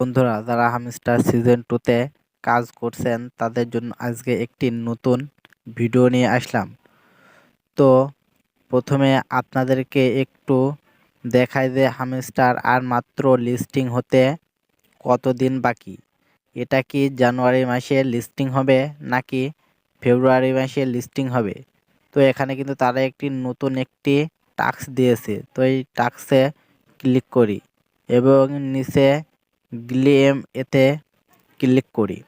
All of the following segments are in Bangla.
বন্ধুরা, যারা হামস্টার সিজন টুতে কাজ করছেন, তাদের জন্য আজকে একটি নতুন ভিডিও নিয়ে আসলাম। তো প্রথমে আপনাদেরকে একটু দেখায় যে হামস্টার আর মাত্র লিস্টিং হতে কতদিন বাকি? এটা কি জানুয়ারি মাসে লিস্টিং হবে, নাকি ফেব্রুয়ারি মাসে লিস্টিং হবে? তো এখানে কিন্তু তারা একটি নতুন একটি টাস্ক দিয়েছে। তো এই টাস্কে ক্লিক করি এবং নিচে গ্লিএম এতে ক্লিক করি।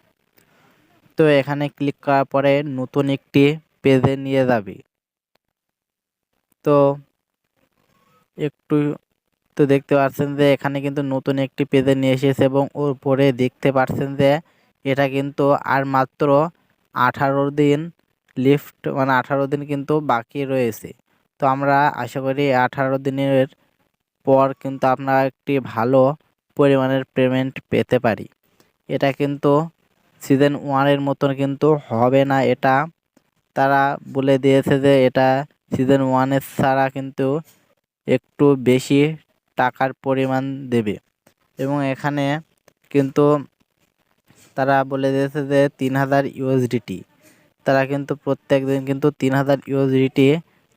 তো এখানে ক্লিক করার পরে নতুন একটি পেজে নিয়ে যাবে। তো একটু তো দেখতে পাচ্ছেন যে এখানে কিন্তু নতুন একটি পেজে নিয়ে এসেছে এবং ওর পরে দেখতে পাচ্ছেন যে এটা কিন্তু আর মাত্র আঠারো দিন লিফট মানে আঠারো দিন কিন্তু বাকি রয়েছে। তো আমরা আশা করি আঠারো দিনের পর কিন্তু আপনারা একটি ভালো পরিমাণের পেমেন্ট পেতে পারি। এটা কিন্তু সিজন ওয়ানের মতন কিন্তু হবে না। এটা তারা বলে দিয়েছে যে এটা সিজন ওয়ানের ছাড়া কিন্তু একটু বেশি টাকার পরিমাণ দেবে। এবং এখানে কিন্তু তারা বলে দিয়েছে যে তিন হাজার ইউএসডিটি তারা কিন্তু প্রত্যেক দিন কিন্তু তিন হাজার ইউএসডিটি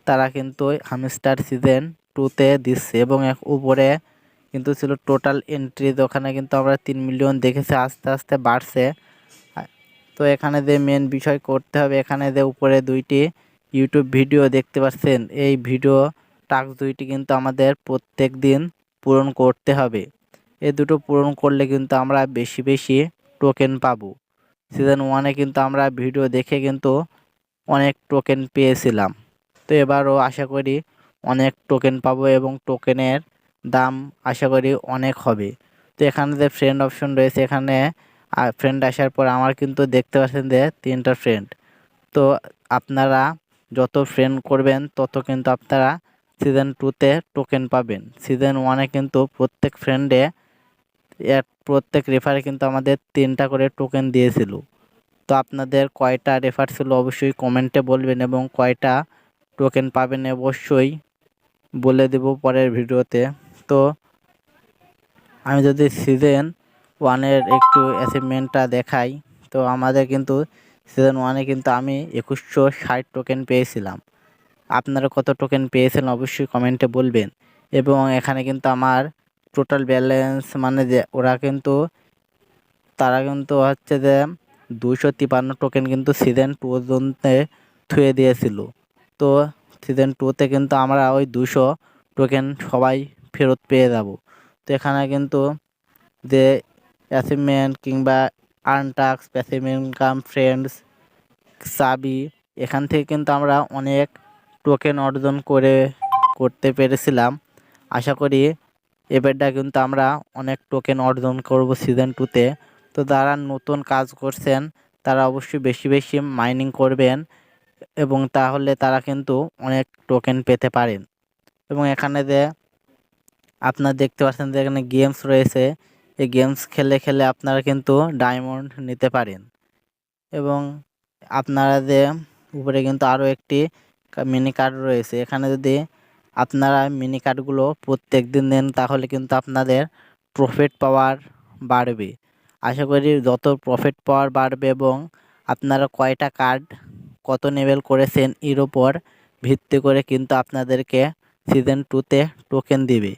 তারা কিন্তু হামস্টার সিজন টুতে দিচ্ছে এবং উপরে কিন্তু ছিল টোটাল এন্ট্রি ওখানে কিন্তু আমরা তিন মিলিয়ন দেখেছি, আস্তে আস্তে বাড়ছে। তো এখানে যে মেন বিষয় করতে হবে, এখানে যে উপরে দুইটি ইউটিউব ভিডিও দেখতে পাচ্ছেন, এই ভিডিও টাস্ক দুইটি কিন্তু আমাদের প্রত্যেক দিন পূরণ করতে হবে। এই দুটো পূরণ করলে কিন্তু আমরা বেশি বেশি টোকেন পাবো। সিজন ওয়ানে কিন্তু আমরা ভিডিও দেখে কিন্তু অনেক টোকেন পেয়েছিলাম। তো এবারও আশা করি অনেক টোকেন পাবো এবং টোকেনের দাম আশা করি অনেক হবে। তো এখানে যে ফ্রেন্ড অপশন রয়েছে, এখানে ফ্রেন্ড আসার পর আমার কিন্তু দেখতে পাচ্ছেন যে তিনটা ফ্রেন্ড তো আপনারা যত ফ্রেন্ড করবেন, তত কিন্তু আপনারা সিজন টুতে টোকেন পাবেন। সিজন ওয়ানে কিন্তু প্রত্যেক ফ্রেন্ডে এক প্রত্যেক রেফারে কিন্তু আমাদের তিনটা করে টোকেন দিয়েছিল। তো আপনাদের কয়টা রেফার ছিল অবশ্যই কমেন্টে বলবেন এবং কয়টা টোকেন পাবেন অবশ্যই বলে দেব পরের ভিডিওতে তো আমি যদি সিজন ওয়ানের একটু অ্যাচিভমেন্টটা দেখাই, তো আমাদের কিন্তু সিজন ওয়ানে কিন্তু আমি একুশশো ষাট টোকেন পেয়েছিলাম। আপনারা কত টোকেন পেয়েছেন অবশ্যই কমেন্টে বলবেন। এবং এখানে কিন্তু আমার টোটাল ব্যালেন্স মানে যে ওরা কিন্তু, তারা কিন্তু হচ্ছে যে দুশো তিপান্ন টোকেন কিন্তু সিজন টু জন্যে থুয়ে দিয়েছিল। তো সিজন টুতে কিন্তু আমরা ওই দুশো টোকেন সবাই ফেরত পেয়ে যাব। তো এখানে কিন্তু যে অ্যাচিভমেন্ট কিংবা আর্নটাক্স প্যাসিভ ইনকাম ফ্রেন্ডস চাবি এখান থেকে কিন্তু আমরা অনেক টোকেন অর্জন করে করতে পেরেছিলাম। আশা করি এবারটা কিন্তু আমরা অনেক টোকেন অর্জন করব সিজন টুতে তো। যারা নতুন কাজ করছেন, তারা অবশ্যই বেশি বেশি মাইনিং করবেন এবং তাহলে তারা কিন্তু অনেক টোকেন পেতে পারেন। এবং এখানে যে আপনারা দেখতে পাচ্ছেন যে এখানে গেমস রয়েছে। এই গেমস খেলে খেলে আপনারা কিন্তু ডায়মন্ড নিতে পারেন। এবং আপনারা যে উপরে কিন্তু আরও একটি মিনি কার্ড রয়েছে। এখানে যদি আপনারা মিনি কার্ডগুলো প্রত্যেক দিন দেন তাহলে কিন্তু আপনাদের প্রফিট পাওয়ার বাড়বে। আশা করি যত প্রফিট পাওয়ার বাড়বে এবং আপনারা কয়টা কার্ড কত লেভেল করেছেন, এর ওপর ভিত্তি করে কিন্তু আপনাদেরকে সিজন টুতে টোকেন দিবে।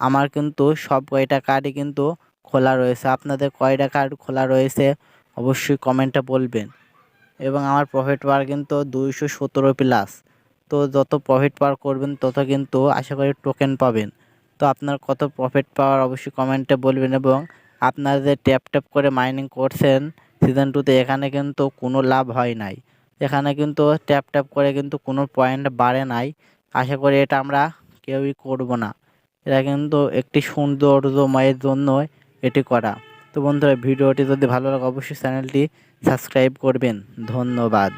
আমার কিন্তু সব কয়টা কার্ডই কিন্তু খোলা রয়েছে। আপনাদের কয়টা কার্ড খোলা রয়েছে অবশ্যই কমেন্টে বলবেন। এবং আমার প্রফিট পাওয়ার কিন্তু দুইশো সতেরো প্লাস তো যত প্রফিট পাওয়ার করবেন, তত কিন্তু আশা করি টোকেন পাবেন। তো আপনার কত প্রফিট পাওয়ার অবশ্যই কমেন্টে বলবেন এবং আপনারা যে ট্যাপ ট্যাপ করে মাইনিং করছেন সিজন টুতে এখানে কিন্তু কোনো লাভ হয় নাই। এখানে কিন্তু ট্যাপ ট্যাপ করে কিন্তু কোনো পয়েন্ট বাড়ে নাই। আশা করি এটা আমরা কেউই করব না। এটা কিন্তু একটি সৌন্দর্যময়ের জন্য এটি করা। তো বন্ধুরা, ভিডিওটি যদি ভালো লাগে, অবশ্যই চ্যানেলটি সাবস্ক্রাইব করবেন। ধন্যবাদ।